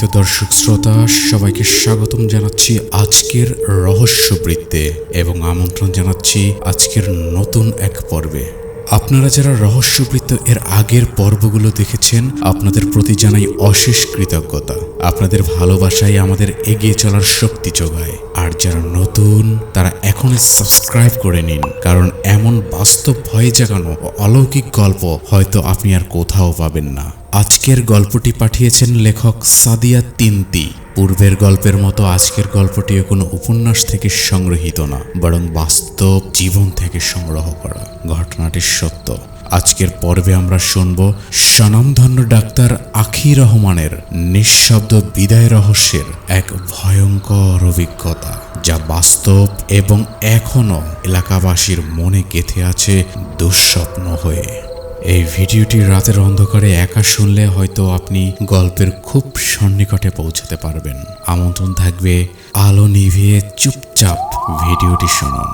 সম্মানিত দর্শক শ্রোতা, সবাইকে স্বাগতম জানাচ্ছি আজকের রহস্যবৃত্তে এবং আমন্ত্রণ জানাচ্ছি আজকের নতুন এক পর্বে। আপনারা যারা রহস্যবৃত্ত এর আগের পর্বগুলো দেখেছেন, আপনাদের প্রতি জানাই অশেষ কৃতজ্ঞতা। আপনাদের ভালোবাসাই আমাদের এগিয়ে চলার শক্তি যোগায়। আর যারা নতুন, তারা এখনই সাবস্ক্রাইব করে নিন, কারণ এমন বাস্তব ভয় জাগানো অলৌকিক গল্প হয়তো আপনি আর কোথাও পাবেন না। আজকের গল্পটি পাঠিয়েছেন লেখক সাদিয়া তিনতি। পূর্বের গল্পের মতো আজকের গল্পটিও কোনো উপন্যাস থেকে সংগৃহীত না, বরং বাস্তব জীবন থেকে সংগ্রহ করা। ঘটনাটি সত্য। আজকের পর্বে আমরা শুনব স্বনামধন্য ডাক্তার আখি রহমানের নিঃশব্দ বিদায় রহস্যের এক ভয়ঙ্কর অভিজ্ঞতা, যা বাস্তব এবং এখনও এলাকাবাসীর মনে গেঁথে আছে দুঃস্বপ্ন হয়ে। এই ভিডিওটি রাতের অন্ধকারে একা শুনলে হয়তো আপনি গল্পের খুব সন্নিকটে পৌঁছাতে পারবেন। আমন্ত্রণ থাকবে আলো নিভিয়ে চুপচাপ ভিডিওটি শুনুন।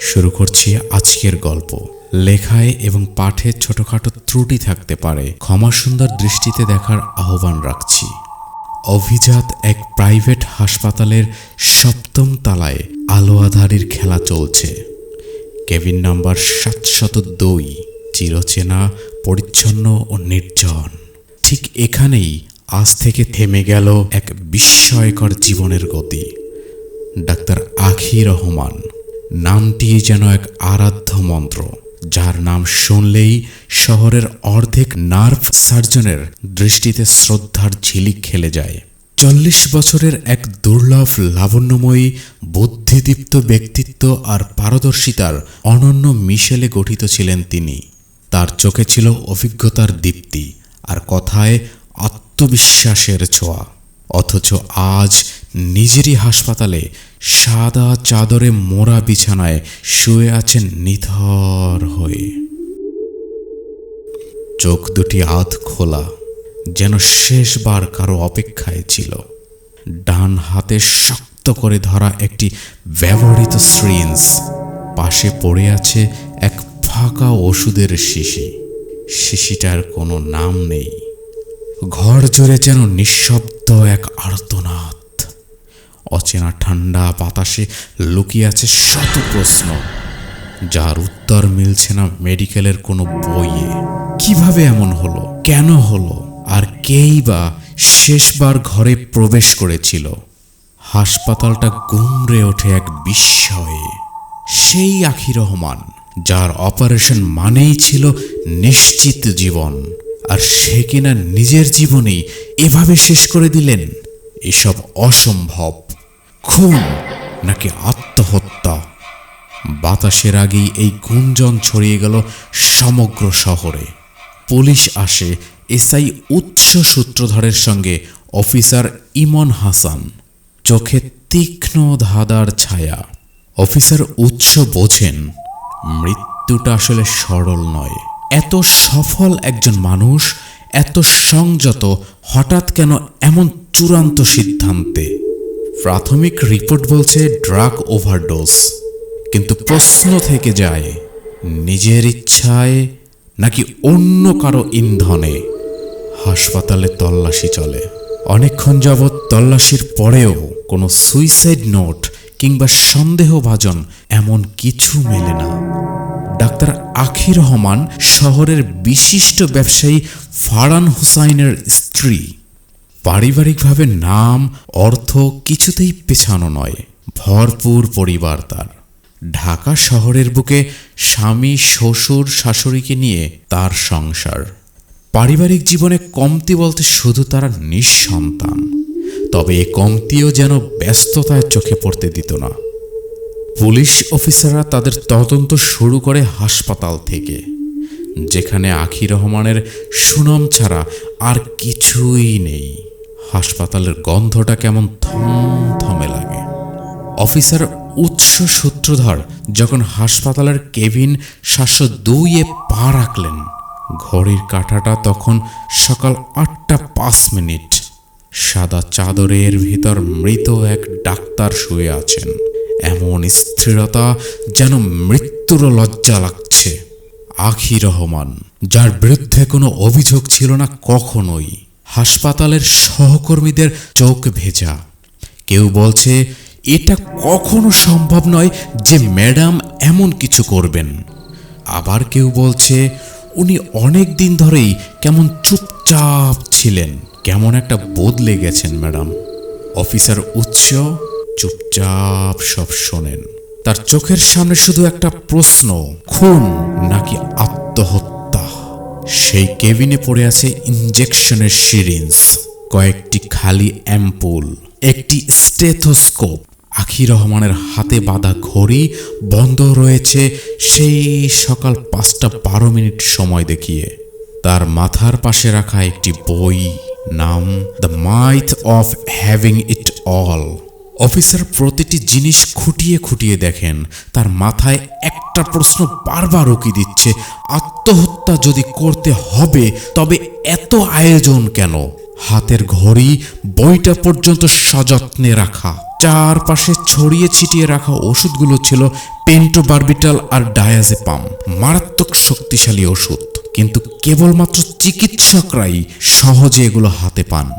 শুরু করছি আজকের গল্প। লেখায় এবং পাঠে ছোটখাটো ত্রুটি থাকতে পারে। ক্ষমা সুন্দর দৃষ্টিতে দেখার আহ্বান রাখছি। অভিজাত এক প্রাইভেট হাসপাতালের সপ্তম তালায় আলো আধারির খেলা চলছে। কেবিন নাম্বার সাতশত দুই চিরচেনা, পরিচ্ছন্ন ও নির্জন। ঠিক এখানেই আজ থেকে থেমে গেল এক বিস্ময়কর জীবনের গতি। ডাক্তার আখি রহমান, নামটি যেন এক আরাধ্য মন্ত্র। যার নাম শুনলেই শহরের অর্ধেক নার্ভ সার্জনের দৃষ্টিতে শ্রদ্ধার ঝিলিক খেলে যায়। চল্লিশ বছরের এক দুর্লভ, লাবণ্যময়ী, বুদ্ধিদীপ্ত ব্যক্তিত্ব আর পারদর্শিতার অনন্য মিশেলে গঠিত ছিলেন তিনি। তার চোখে ছিল অভিজ্ঞতার দীপ্তি আর কথায় আত্মবিশ্বাসের ছোঁয়া। অথচ আজ নিজেরই হাসপাতালে সাদা চাদরে মোড়া বিছানায় শুয়ে আছেন নিথর হয়ে। চোখ দুটি আধ খোলা, যেন শেষবার কারও অপেক্ষায় ছিল। ডান হাতে শক্ত করে ধরা একটি ব্যবহৃত সিরিঞ্জ পাশে পড়ে আছে এক ফাঁকা ওষুধের শিশি। শিশিটার কোনো নাম নেই। ঘর জুড়ে যেন নিঃশব্দ এক আর্তনাদ। অচেনা ঠান্ডা বাতাসে লুকিয়ে আছে শত প্রশ্ন, যার উত্তর মিলছে না মেডিকেলের কোনো বইয়ে। কীভাবে এমন হলো? কেন হলো? আর কেই বা শেষবার ঘরে প্রবেশ করেছিল? হাসপাতালটা গুমড়ে ওঠে এক বিস্ময়ে। সেই আখি রহমান, যার অপারেশন মানেই ছিল নিশ্চিত জীবন, আর সে কিনা নিজের জীবনেই এভাবে শেষ করে দিলেন? এসব অসম্ভব। খুন নাকি আত্মহত্যা? বাতাসের আগেই এই গুঞ্জন ছড়িয়ে গেল সমগ্র শহরে। পুলিশ আসে এসআই উৎস সূত্রধরের সঙ্গে, অফিসার ইমন হাসান। চোখে তীক্ষ্ণ ধাঁধার ছায়া। অফিসার উৎস বোঝেন, মৃত্যুটা আসলে সরল নয়। এত সফল একজন মানুষ, এত সংযত, হঠাৎ কেন এমন চূড়ান্ত সিদ্ধান্তে? প্রাথমিক রিপোর্ট বলছে ড্রাগ ওভারডোজ। কিন্তু প্রশ্ন থেকে যায়, নিজের ইচ্ছায় নাকি অন্য কারও ইন্ধনে হাসপাতালে তল্লাশি চলে? অনেকক্ষণ যাবৎ তল্লাশির পরেও কোনো সুইসাইড নোট কিংবা সন্দেহভাজন এমন কিছু মেলে না। ডাক্তার আখির রহমান শহরের বিশিষ্ট ব্যবসায়ী ফারান হুসাইনের স্ত্রী পারিবারিকভাবে নাম, অর্থ কিছুতেই পেছানো নয়। ভরপুর পরিবার তার। ঢাকা শহরের বুকে স্বামী, শ্বশুর, শাশুড়িকে নিয়ে তার সংসার। পারিবারিক জীবনে কমতি বলতে শুধু তারা নিঃসন্তান। তবে এ কমতিও যেন ব্যস্ততায় চোখে পড়তে দিত না। পুলিশ অফিসাররা তাদের তদন্ত শুরু করে হাসপাতাল থেকে, যেখানে আখি রহমানের সুনাম ছাড়া আর কিছুই নেই। হাসপাতালের গন্ধটা কেমন থমথমে লাগে। অফিসার উৎস সূত্রধর যখন হাসপাতালের কেবিন সাতশো দুইয়ে পা রাখলেন, ঘড়ির কাঁটাটা তখন সকাল আটটা পাঁচ মিনিট। সাদা চাদরের ভিতর মৃত এক ডাক্তার শুয়ে আছেন। এমন স্থিরতা যেন মৃত্যুর লজ্জা লাগছে। আখি রহমান, যার বিরুদ্ধে কোনো অভিযোগ ছিল না কখনোই। হাসপাতালের সহকর্মীদের চোখ ভেজা। কেউ বলছে, এটা কখনো সম্ভব নয় যে ম্যাডাম এমন কিছু করবেন। আবার কেউ বলছে, উনি অনেক দিন ধরেই কেমন চুপচাপ ছিলেন। কেমন একটা বদলে গেছেন, ম্যাডাম। অফিসার উৎস চুপচাপ সব শোনেন। তার চোখের সামনে শুধু একটা প্রশ্ন, খুন নাকি আত্মহত্যা? সেই কেবিনে পড়ে আছে ইঞ্জেকশনের সিরিঞ্জ, কয়েকটি খালি অ্যাম্পুল, একটি স্টেথোস্কোপ। আখি রহমানের হাতে বাঁধা ঘড়ি বন্ধ রয়েছে সেই সকাল পাঁচটা বারো মিনিট সময় দেখিয়ে। তার মাথার পাশে রাখা একটি বই, নাম the myth of having it all officer প্রতিটি জিনিস খুঁটিয়ে খুঁটিয়ে দেখেন। তার মাথায় একটা প্রশ্ন বারবার উকি দিচ্ছে, আত্মহত্যা যদি করতে হবে, তবে এত আয়োজন কেন? হাতের ঘড়ি, বইটা পর্যন্ত সযত্নে রাখা, চারপাশে ছড়িয়ে ছিটিয়ে রাখা ওষুধগুলো ছিল পেন্টোবারবিটাল আর ডায়াজেপাম, মারাত্মক শক্তিশালী ওষুধ। কিন্তু কেবলমাত্র চিকিৎসকরাই সহজে এগুলো হাতে পান।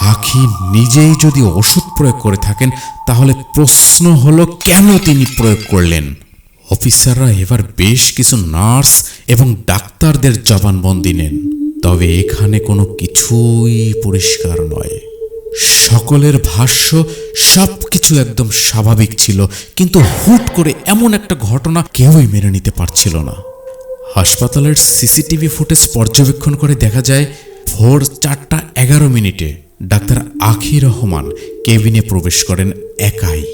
আখি নিজেই যদি ওষুধ প্রয়োগ করে থাকেন, তাহলে প্রশ্ন হলো, কেন তিনি প্রয়োগ করলেন? অফিসাররা এবার বেশ কিছু নার্স এবং ডাক্তারদের জবানবন্দি নেন। তবে এখানে কোনো কিছুই পরিষ্কার নয়। সকলের ভাষ্য সব কিছু একদম স্বাভাবিক ছিল, কিন্তু হুট করে এমন একটা ঘটনা কেউই মেনে নিতে পারছিল না। হাসপাতালের সিসিটিভি ফুটেজ পর্যবেক্ষণ করে দেখা যায়, ভোর চারটা এগারো মিনিটে ডাক্তার আখি রহমান কেবিনে প্রবেশ করেন একাই।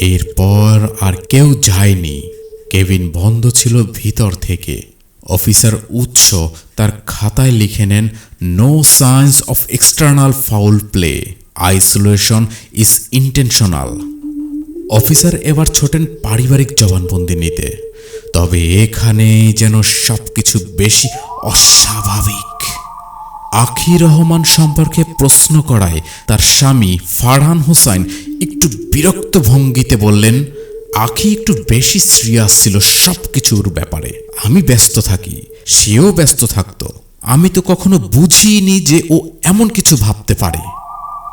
এরপর আর কেউ যায়নি। কেবিন বন্ধ ছিল ভিতর থেকে। অফিসার উৎস তার খাতায় লিখে নেন no signs of external foul play isolation is intentional officer এবার ছোটেন পারিবারিক জবানবন্দি নিতে। তবে এখানে যেন সবকিছু বেশি অস্বাভাবিক। আখি রহমান সম্পর্কে প্রশ্ন করায় তার স্বামী ফারহান হোসাইন একটু বিরক্ত ভঙ্গিতে বললেন, আখি একটু বেশি সিরিয়াস ছিল সব কিছুর ব্যাপারে। আমি ব্যস্ত থাকি, সেও ব্যস্ত থাকতো। আমি তো কখনো বুঝিনি যে ও এমন কিছু ভাবতে পারে।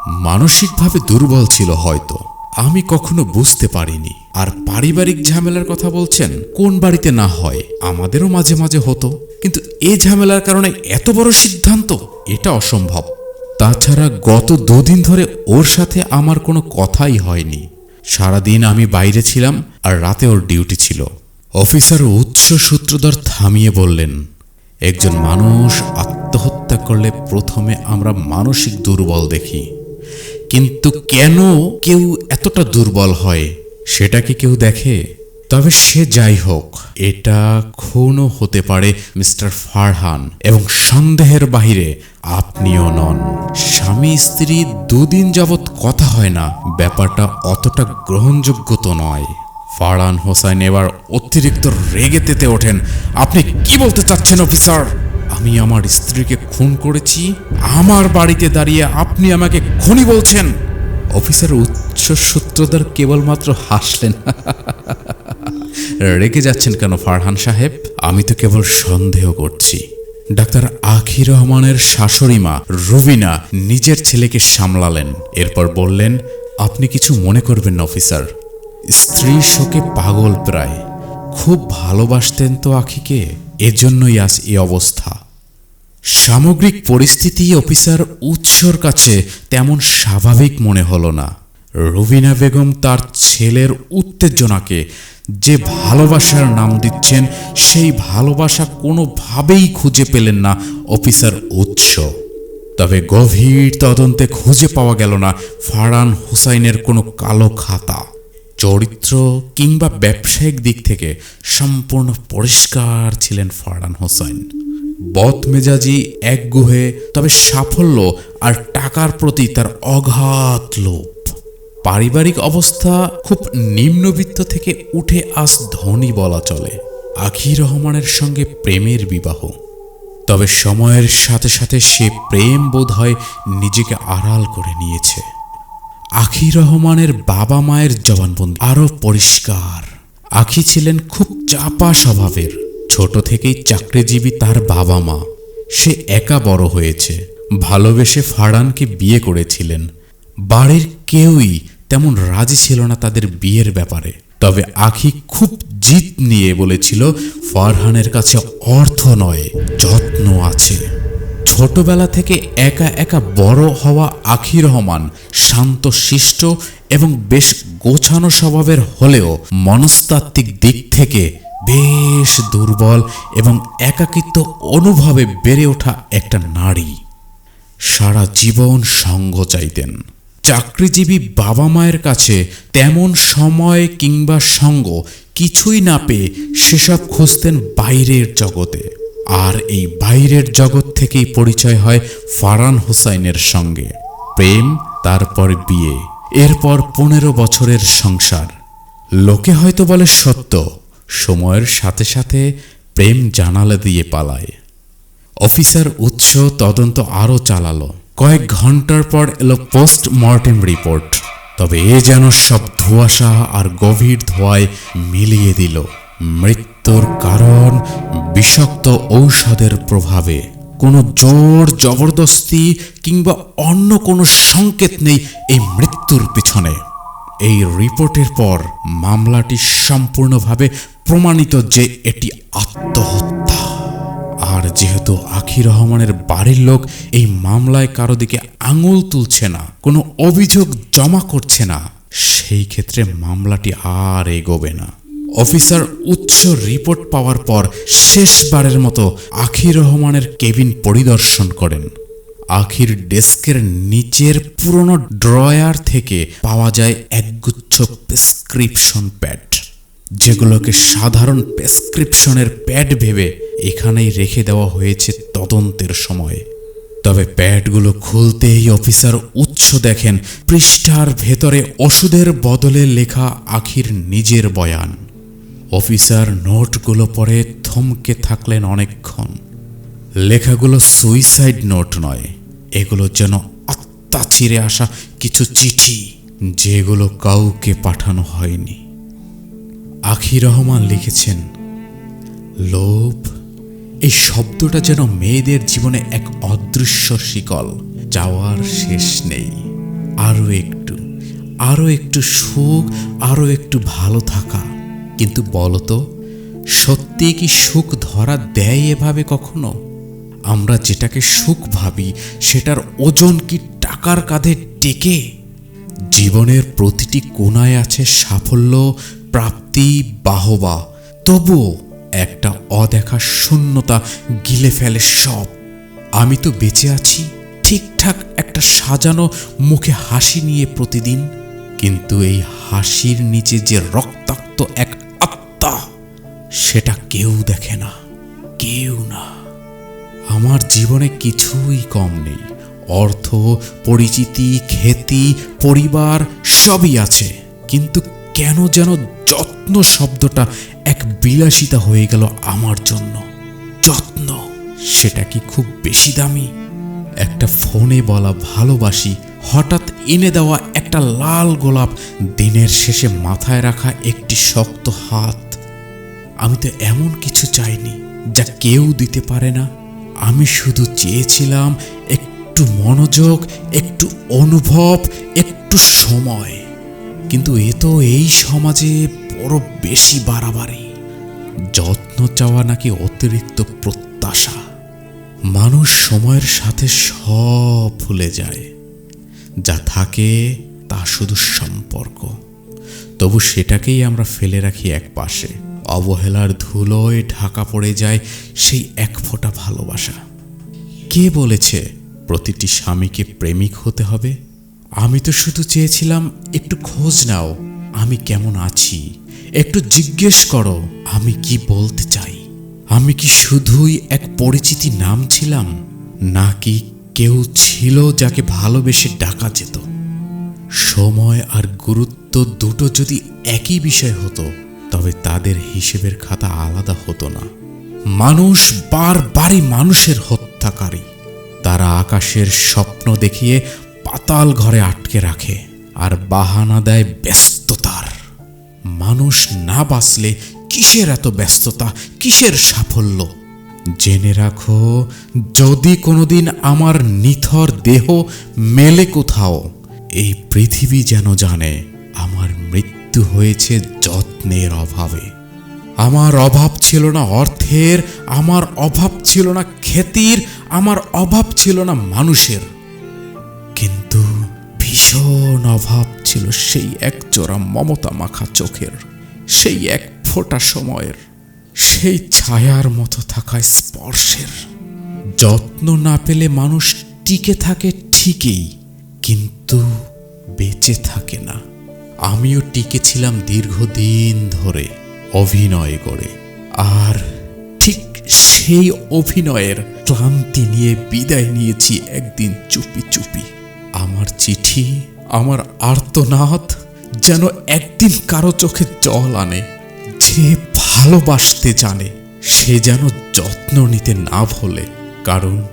মানসিকভাবে দুর্বল ছিল হয়তো। আমি কখনো বুঝতে পারিনি। আর পারিবারিক ঝামেলার কথা বলছেন, কোন বাড়িতে না হয়, আমাদেরও মাঝে মাঝে হতো। কিন্তু এ ঝামেলার কারণে এত বড় সিদ্ধান্ত, এটা অসম্ভব। তাছাড়া গত দুদিন ধরে ওর সাথে আমার কোনো কথাই হয়নি। সারাদিন আমি বাইরে ছিলাম আর রাতে ওর ডিউটি ছিল। অফিসার উৎস সূত্রধর থামিয়ে বললেন, একজন মানুষ আত্মহত্যা করলে প্রথমে আমরা মানসিক দুর্বল দেখি। কিন্তু কেন কেউ এতটা দুর্বল হয়? সেটা কি কেউ দেখে? তবে সে যাই হোক, এটা খুনও হতে পারে মিস্টার ফারহান। এবং সন্দেহের বাহিরে আপনিও নন। স্বামী, স্ত্রী দুদিন যাবৎ কথা হয় না। ব্যাপারটা অতটা গ্রহণযোগ্য তো নয়। ফারহান হোসাইন এবার অতিরিক্ত রেগে তেতে ওঠেন। আপনি কি বলতে চাচ্ছেন, অফিসার? আমি আমার স্ত্রীকে খুন করেছি। আমার বাড়িতে দাঁড়িয়ে আপনি আমাকে খুনি বলছেন। অফিসার উচ্চ সূত্রধার কেবলমাত্র হাসলেন। রেগে যাচ্ছেন কেন ফারহান সাহেব? আমি তো কেবল সন্দেহ করছি। ডাক্তার আখি রহমানের শাশুড়ি মা রুবিনা নিজের ছেলেকে সামলালেন। এরপর বললেন, আপনি কিছু মনে করবেন অফিসার। স্ত্রী শোকে পাগল প্রায়। খুব ভালোবাসতেন তো আখিকে। এজন্যই আজ এই অবস্থা। সামগ্রিক পরিস্থিতি, অফিসার, উৎসর কাছে তেমন স্বাভাবিক মনে হলো না। রুবিনা বেগম তার ছেলের উত্তেজনাকে যে ভালোবাসার নাম দিচ্ছেন, সেই ভালোবাসা কোনোভাবেই খুঁজে পেলেন না অফিসার উৎস। তবে গভীর তদন্তে খুঁজে পাওয়া গেল না ফারান হুসাইনের কোনো কালো খাতা। চরিত্র কিংবা ব্যবসায়িক দিক থেকে সম্পূর্ণ পরিষ্কার ছিলেন ফারহান হোসাইন। বদমেজাজি একগুহে, তবে সাফল্য আর টাকার প্রতি তার অগাধ লোভ। পারিবারিক অবস্থা খুব নিম্নবিত্ত থেকে উঠে আস ধনী বলা চলে। আখি রহমানের সঙ্গে প্রেমের বিবাহ। তবে সময়ের সাথে সাথে সে প্রেম বোধ হয় নিজেকে আড়াল করে নিয়েছে। আখি রহমানের বাবা মায়ের জবানবন্দি আরও পরিষ্কার। আখি ছিলেন খুব চাপা স্বভাবের। ছোট থেকেই চাকরিজীবী তার বাবা মা। সে একা বড় হয়েছে। ভালোবেসে ফারহানকে বিয়ে করেছিলেন। বাড়ির কেউই তেমন রাজি ছিল না তাদের বিয়ের ব্যাপারে। তবে আখি খুব জিত নিয়ে বলেছিল, ফারহানের কাছে অর্থ নয়, যত্ন আছে। ছোটবেলা থেকে একা একা বড় হওয়া আখি রহমান শান্ত, শিষ্ট এবং বেশ গোছানো স্বভাবের হলেও মনস্তাত্ত্বিক দিক থেকে বেশ দুর্বল এবং একাকিত্ব অনুভবে বেড়ে ওঠা একটা নারী। সারা জীবন সঙ্গ চাইতেন। চাকরিজীবী বাবা মায়ের কাছে তেমন সময় কিংবা সঙ্গ কিছুই না পেয়ে সেসব খুঁজতেন বাইরের জগতে। আর এই বাইরের জগৎ থেকেই পরিচয় হয় ফারান হুসাইনের সঙ্গে। প্রেম, তারপর বিয়ে, এরপর পনেরো বছরের সংসার। লোকে হয়তো বলে সত্য, সময়ের সাথে সাথে প্রেম জানালা দিয়ে পালায়। অফিসার উৎস তদন্ত আরও চালালো। কয়েক ঘণ্টার পর এলো পোস্ট মর্টেম রিপোর্ট। তবে এ যেন সব ধোঁয়াশা আর গভীর ধোঁয়ায় মিলিয়ে দিল। মৃত্যুর কারণ বিষাক্ত ঔষধের প্রভাবে। কোনো জোর জবরদস্তি কিংবা অন্য কোনো সংকেত নেই এই মৃত্যুর পিছনে। এই রিপোর্টের পর মামলাটি সম্পূর্ণভাবে প্রমাণিত যে এটি আত্মহত্যা। আর যেহেতু আখি রহমানের বাড়ির লোক, এই মামলায় কারও দিকে আঙুল তুলছে না, কোনো অভিযোগ জমা করছে না, সেই ক্ষেত্রে মামলাটি আর এগোবে না। অফিসার উচ্চ রিপোর্ট পাওয়ার পর শেষবারের মতো আখি রহমানের কেবিন পরিদর্শন করেন। আখির ডেস্কের নিচের পুরনো ড্রয়ার থেকে পাওয়া যায় একগুচ্ছ প্রেসক্রিপশন প্যাড। যেগুলোকে সাধারণ প্রেসক্রিপশনের প্যাড ভেবে এখানেই রেখে দেওয়া হয়েছে তদন্তের সময়। তবে প্যাডগুলো খুলতেই অফিসার উৎস দেখেন, পৃষ্ঠার ভেতরে ওষুধের বদলে লেখা আখির নিজের বয়ান। অফিসার নোটগুলো পড়ে থমকে থাকলেন অনেকক্ষণ। লেখাগুলো সুইসাইড নোট নয়, এগুলো যেন আত্মা ছিঁড়ে আসা কিছু চিঠি, যেগুলো কাউকে পাঠানো হয়নি। আখি রহমান লিখেছেন, লোভ, এই শব্দটা যেন মেয়েদের জীবনে এক অদৃশ্য শিকল, যাওয়ার শেষ নেই। আরও একটু আরও একটু সুখ আরও একটু ভালো থাকা। কিন্তু বলতো, সত্যি কি সুখ ধরা দেয় এভাবে কখনো? আমরা যেটাকে সুখ ভাবি, সেটার ওজন কি টাকার কাঁধে টেকে? জীবনের প্রতিটি কোনায় আছে সাফল্য প্রাপ্তি বাহবা। তবুও একটা অদেখা শূন্যতা গিলে ফেলে সব। আমি তো বেঁচে আছি, ঠিকঠাক একটা সাজানো মুখে হাসি নিয়ে প্রতিদিন। কিন্তু এই হাসির নিচে যে রক্তাক্ত এক আত্মা, সেটা কেউ দেখে না, কেউ না। আমার জীবনে কিছুই কম নেই। অর্থ, পরিচিতি, খ্যাতি, পরিবার সবই আছে। কিন্তু কেন যেন যত্ন শব্দটা এক বিলাসিতা হয়ে গেল আমার জন্য। যত্ন, সেটা কি খুব বেশি দামি? একটা ফোনে বলা ভালোবাসি, হঠাৎ এনে দেওয়া একটা লাল গোলাপ দিনের শেষে মাথায় রাখা একটি শক্ত হাত। আমি তো এমন কিছু চাইনি যা কেউ দিতে পারে না। আমি শুধু চেয়েছিলাম একটু মনোযোগ, একটু অনুভব, একটু সময়। কিন্তু এ তো এই সমাজে বড় বেশি বাড়াবাড়ি। যত্ন চাওয়া নাকি অতিরিক্ত প্রত্যাশা। মানুষ সময়ের সাথে সব ভুলে যায়। যা থাকে তা শুধু সম্পর্ক। তবু সেটাকেই আমরা ফেলে রাখি এক পাশে। অবহেলার ধুলোয় ঢাকা পড়ে যায় সেই এক ফোঁটা ভালোবাসা। কে বলেছে প্রতিটি স্বামীকে প্রেমিক হতে হবে? আমি তো শুধু চেয়েছিলাম, একটু খোঁজ নাও, আমি কেমন আছি? একটু জিজ্ঞেস করো, আমি কি বলতে চাই? আমি কি শুধুই এক পরিচিতি নাম ছিলাম, নাকি কেউ ছিল যাকে ভালোবেসে ডাকা যেত? সময় আর গুরুত্ব দুটো যদি একই বিষয় হতো, তবে তাদের হিসেবের খাতা আলাদা হতো না। মানুষ বারবারই মানুষের হত্যাকারী। তারা আকাশের স্বপ্ন দেখিয়ে পাতাল ঘরে আটকে রাখে আর বাহানা দেয় ব্যস্ততার। মানুষ না বাঁচলে কিসের এত ব্যস্ততা, কিসের সাফল্য? জেনে রাখো, যদি কোনোদিন আমার নিথর দেহ মেলে কোথাও, এই পৃথিবী যেন জানে আমার মৃত্যু হয়েছে যত্নের অভাবে। আমার অভাব ছিল না অর্থের, আমার অভাব ছিল না খ্যাতির আমার অভাব ছিল না মানুষের। কিন্তু ভীষণ অভাব ছিল সেই এক জোড়া মমতা মাখা চোখের, সেই এক ফোঁটা সময়ের, সেই ছায়ার মতো থাকা স্পর্শের। যত্ন না পেলে মানুষ টিকে থাকে ঠিকই, কিন্তু বেঁচে থাকে না। আমিও টিকেছিলাম দীর্ঘদিন ধরে অভিনয় করে, আর ঠিক সেই অভিনয়ের ক্লান্তি নিয়ে বিদায় নিয়েছি একদিন চুপি চুপি। আমার চিঠি, আমার আর্তনাদ যেন একদিন কারও চোখে জল আনে, যে ভালোবাসতে জানে, সে যেন যত্ন নিতে না ভোলে। কারণ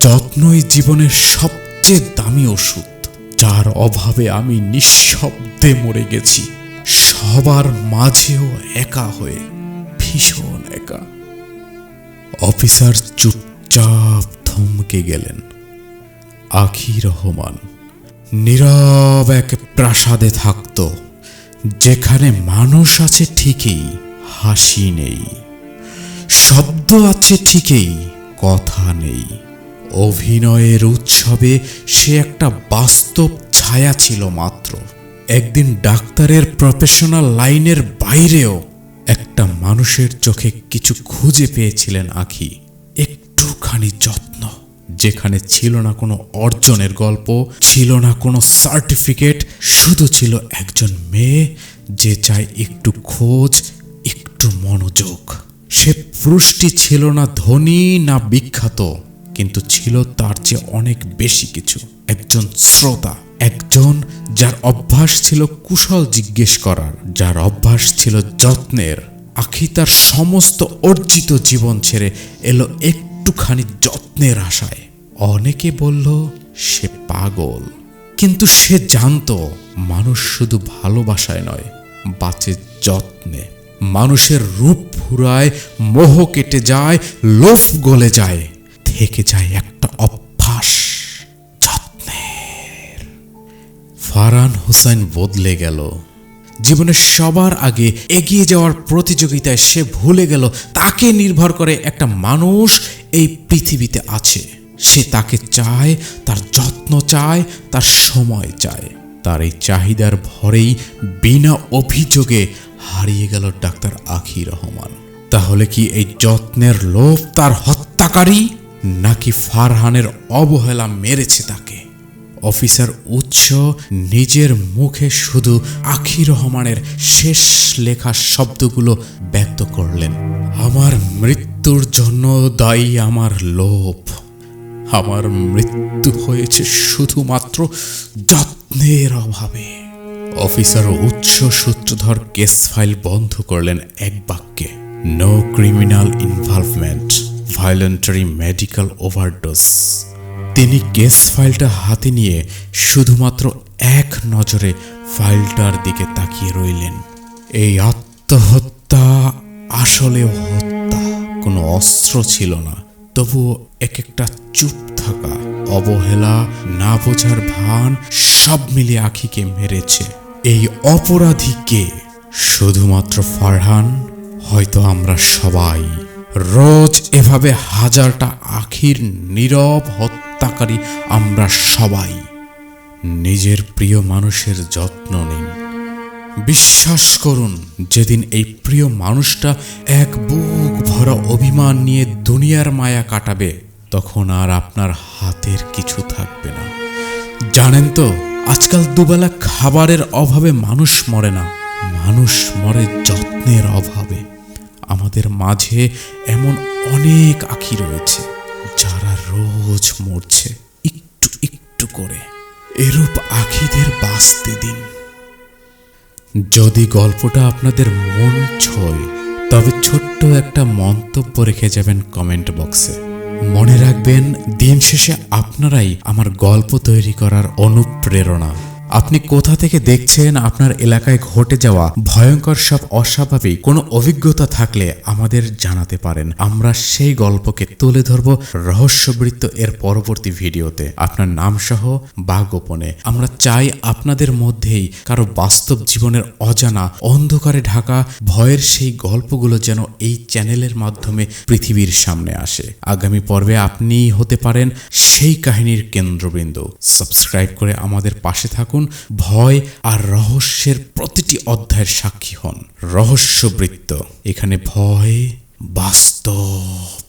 যত্নই জীবনের সবচেয়ে দামি ওষুধ, যার অভাবে আমি নিঃশব্দে মরে গেছি। সবার মাঝেও একা হয়ে ভীষণ একা। অফিসার চুপচাপ থমকে গেলেন। আখি রহমান। নীরব এক প্রাসাদে থাকত, যেখানে মানুষ আছে ঠিকই, হাসি নেই। শব্দ আছে ঠিকই, কথা নেই। অভিনয়ের উৎসবে সে একটা বাস্তব ছায়া ছিল মাত্র। একদিন ডাক্তারের প্রফেশনাল লাইনের বাইরেও একটা মানুষের চোখে কিছু খুঁজে পেয়েছিলেন আখি। একটুখানি যত্ন যেখানে ছিল না কোনো অর্জনের গল্প, ছিল না কোনো সার্টিফিকেট শুধু ছিল একজন মেয়ে যে চায় একটু খোঁজ, একটু মনোযোগ। সে পুরুষটি ছিল না ধনী, না বিখ্যাত, কিন্তু ছিল তার চেয়ে অনেক বেশি কিছু। একজন শ্রোতা, একজন যার অভ্যাস ছিল কুশল জিজ্ঞেস করার, যার অভ্যাস ছিল যত্নের। আখি তার সমস্ত অর্জিত জীবন ছেড়ে এলো একটুখানি যত্নের আশায়। অনেকে বলল, সে পাগল। কিন্তু সে জানতো, মানুষ শুধু ভালোবাসায় নয়, বাঁচে যত্নে। মানুষের রূপ ফুরায়, মোহ কেটে যায়, লোভ গলে যায়, থেকে যায় একটা অভ্যাস, যত্নের। ফারহান হোসেন বদলে গেল। জীবনের সবার আগে এগিয়ে যাওয়ার প্রতিযোগিতায় সে ভুলে গেল, তাকে নির্ভর করে একটা মানুষ এই পৃথিবীতে আছে। সে তাকে চায়, তার যত্ন চায়, তার সময় চায়। তার এই চাহিদার ভরেই বিনা অভিযোগে হারিয়ে গেল ডাক্তার আখি রহমান। তাহলে কি এই যত্নের লোভ তার হত্যাকারী নাকি ফারহানের অবহেলা মেরেছে তাকে? অফিসার উৎস নিজের মুখে শুধু আখি রহমানের শেষ লেখা শব্দগুলো ব্যক্ত করলেন। আমার মৃত্যুর জন্য দায়ী আমার লোভ। আমার মৃত্যু হয়েছে শুধুমাত্র যত্নের অভাবে। অফিসার উৎস সূত্রধর কেস ফাইল বন্ধ করলেন এক বাক্যে। No criminal involvement voluntary medical overdose তিনি কেস ফাইলটা হাতে নিয়ে শুধুমাত্র এক নজরে ফাইলটার দিকে তাকিয়ে রইলেন। এই আত্মহত্যা আসলে হত্যা। কোনো অস্ত্র ছিল না। তবুও এক একটা চুপ থাকা, অবহেলা, না বোঝার ভান সব মিলে আখিকে মেরেছে। এই অপরাধীকে শুধুমাত্র ফারহান? হয়তো আমরা সবাই। রোজ এভাবে হাজারটা আখির নীরব হত্যাকারী আমরা সবাই। নিজের প্রিয় মানুষের যত্ন নিন। বিশ্বাস করুন, যেদিন এই প্রিয় মানুষটা এক বুক ভরা অভিমান নিয়ে দুনিয়ার মায়া কাটাবে, তখন আর আপনার হাতের কিছু থাকবে না। জানেন তো, আজকাল দুবেলা খাবারের অভাবে মানুষ মরে না, মানুষ মরে যত্নের অভাবে। আমাদের মাঝে এমন অনেক আখি রয়েছে, যারা রোজ মরছে, একটু একটু করে। এরূপ আখিদের বাঁচতে দিন। যদি গল্পটা আপনাদের মন ছয়, তবে ছোট্ট একটা মন্তব্য রেখে যাবেন কমেন্ট বক্সে। মনে রাখবেন, দিন শেষে আপনারাই আমার গল্প তৈরি করার অনুপ্রেরণা। আপনি কোথা থেকে দেখছেন আপনার এলাকায় ঘটে যাওয়া ভয়ঙ্কর সব অস্বাভাবিক কোনো অভিজ্ঞতা থাকলে আমাদের জানাতে পারেন। আমরা সেই গল্পকে তুলে ধরব রহস্যবৃত্ত এর পরবর্তী ভিডিওতে। আপনার নাম সহ বা গোপনে। আমরা চাই আপনাদের মধ্যেই কারও বাস্তব জীবনের অজানা, অন্ধকারে ঢাকা ভয়ের সেই গল্পগুলো যেন এই চ্যানেলের মাধ্যমে পৃথিবীর সামনে আসে। আগামী পর্বে আপনিই হতে পারেন সেই কাহিনীর কেন্দ্রবিন্দু। সাবস্ক্রাইব করে আমাদের পাশে থাকুন। ভয় আর রহস্যের প্রতিটি অধ্যায়ের সাক্ষী হন। রহস্যবৃত্ত। এখানে ভয় বাস্তব।